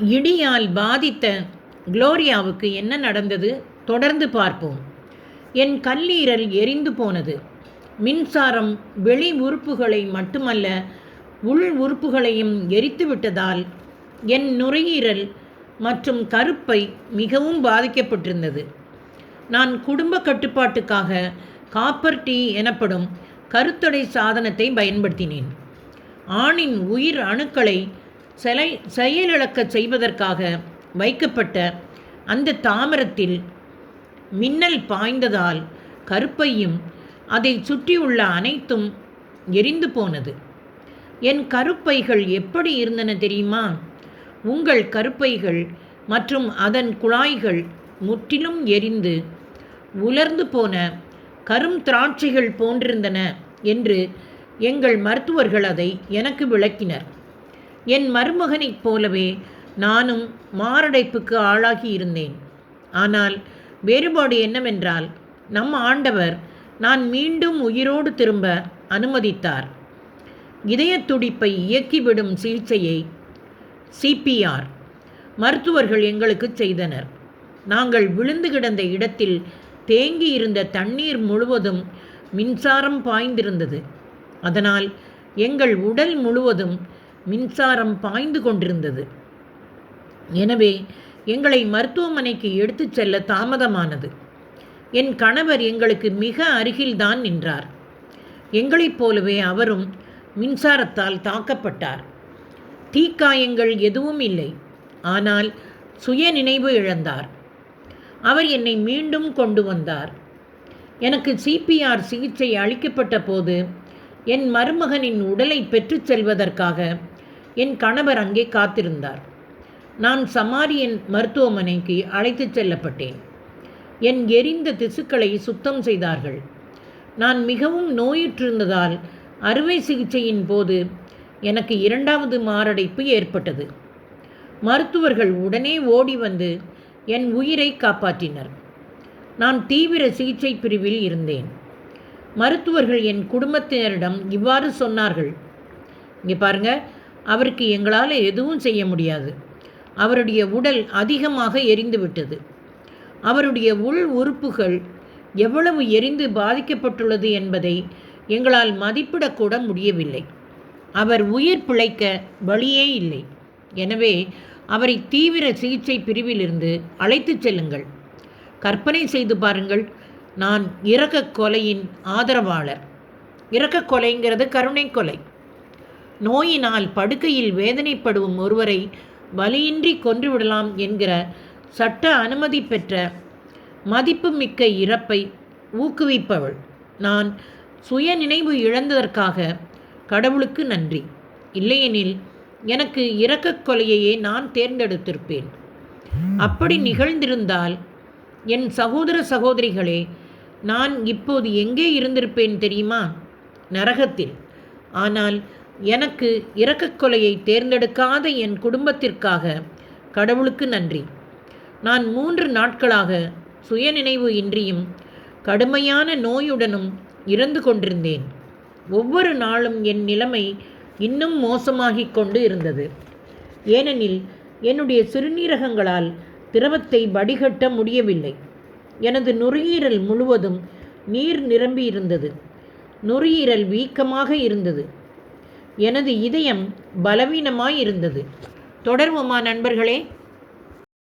இடியால் பாதித்த குளோரியாவுக்கு என்ன நடந்தது? தொடர்ந்து பார்ப்போம். என் கல்லீரல் எரிந்து போனது. மின்சாரம் வெளி உறுப்புகளை மட்டுமல்ல உள் உறுப்புகளையும் எரித்து விட்டதால் என் நுரையீரல் மற்றும் கருப்பை மிகவும் பாதிக்கப்பட்டிருந்தது. நான் குடும்ப கட்டுப்பாட்டுக்காக காப்பர் டீ எனப்படும் கருத்தடை சாதனத்தை பயன்படுத்தினேன். ஆணின் உயிர் அணுக்களை செலை செயலிழக்க செய்வதற்காக வைக்கப்பட்ட அந்த தாமரத்தில் மின்னல் பாய்ந்ததால் கருப்பையும் அதை சுற்றியுள்ள அனைத்தும் எரிந்து போனது. என் கருப்பைகள் எப்படி இருந்தன தெரியுமா? உங்கள் கருப்பைகள் மற்றும் அதன் குழாய்கள் முற்றிலும் எரிந்து உலர்ந்து போன கரும் திராட்சைகள் போன்றிருந்தன என்று எங்கள் மருத்துவர்கள் அதை எனக்கு விளக்கினர். என் மருமகனைப் போலவே நானும் மாரடைப்புக்கு ஆளாகி இருந்தேன். ஆனால் வேறுபாடு என்னவென்றால் நம் ஆண்டவர் நான் மீண்டும் உயிரோடு திரும்ப அனுமதித்தார். இதய துடிப்பை இயக்கிவிடும் சிகிச்சையை சிபிஆர் மருத்துவர்கள் எங்களுக்கு செய்தனர். நாங்கள் விழுந்து கிடந்த இடத்தில் தேங்கி இருந்த தண்ணீர் முழுவதும் மின்சாரம் பாய்ந்திருந்தது. அதனால் எங்கள் உடல் முழுவதும் மின்சாரம் பாய்ந்து கொண்டிருந்தது. எனவே எங்களை மருத்துவமனைக்கு எடுத்துச் செல்ல தாமதமானது. என் கணவர் எங்களுக்கு மிக அருகில்தான் நின்றார். எங்களைப் போலவே அவரும் மின்சாரத்தால் தாக்கப்பட்டார். தீக்காயங்கள் எதுவும் இல்லை. ஆனால் சுய நினைவு இழந்தார். அவர் என்னை மீண்டும் கொண்டு வந்தார். எனக்கு சிபிஆர் சிகிச்சை அளிக்கப்பட்ட போது என் மருமகனின் உடலை பெற்றுச் செல்வதற்காக என் கணவர் அங்கே காத்திருந்தார். நான் சமாரியன் மருத்துவமனைக்கு அழைத்துச் செல்லப்பட்டேன். என் எரிந்த திசுக்களை சுத்தம் செய்தார்கள். நான் மிகவும் நோயுற்றிருந்ததால் அறுவை சிகிச்சையின் போது எனக்கு இரண்டாவது மாரடைப்பு ஏற்பட்டது. மருத்துவர்கள் உடனே ஓடி வந்து என் உயிரை காப்பாற்றினர். நான் தீவிர சிகிச்சை பிரிவில் இருந்தேன். மருத்துவர்கள் என் குடும்பத்தினரிடம் இவ்வாறு சொன்னார்கள். இங்கே பாருங்க அவருக்கு எங்களால் எதுவும் செய்ய முடியாது. அவருடைய உடல் அதிகமாக எரிந்துவிட்டது. அவருடைய உள் உறுப்புகள் எவ்வளவு எரிந்து பாதிக்கப்பட்டுள்ளது என்பதை எங்களால் மதிப்பிடக்கூட முடியவில்லை. அவர் உயிர் பிழைக்க வழியே இல்லை. எனவே அவரை தீவிர சிகிச்சை பிரிவிலிருந்து அழைத்துச் செல்லுங்கள். கற்பனை செய்து பாருங்கள். நான் இறக்க கொலையின் ஆதரவாளர். இறக்க கொலைங்கிறது கருணை கொலை. நோயினால் படுக்கையில் வேதனைப்படும் ஒருவரை வலியின்றி கொன்றுவிடலாம் என்கிற சட்ட அனுமதி பெற்ற மதிப்புமிக்க இறப்பை ஊக்குவிப்பவள். நான் சுய நினைவு இழந்ததற்காக கடவுளுக்கு நன்றி. இல்லையெனில் எனக்கு இரக்கக் கொலையையே நான் தேர்ந்தெடுத்திருப்பேன். அப்படி நிகழ்ந்திருந்தால் என் சகோதர சகோதரிகளே நான் இப்போது எங்கே இருந்திருப்பேன் தெரியுமா? நரகத்தில். ஆனால் எனக்கு இரக்கக் கொலையை தேர்ந்தெடுக்காத என் குடும்பத்திற்காக கடவுளுக்கு நன்றி. நான் மூன்று நாட்களாக சுயநினைவு இன்றியும் கடுமையான நோயுடனும் இறந்து கொண்டிருந்தேன். ஒவ்வொரு நாளும் என் நிலைமை இன்னும் மோசமாகிக் கொண்டு இருந்தது. ஏனெனில் என்னுடைய சிறுநீரகங்களால் திரவத்தை வடிகட்ட முடியவில்லை. எனது நுரையீரல் முழுவதும் நீர் நிரம்பி இருந்தது நுரையீரல் வீக்கமாக இருந்தது. எனது இதயம் பலவீனமாய் இருந்தது தொடர்வோமா நண்பர்களே?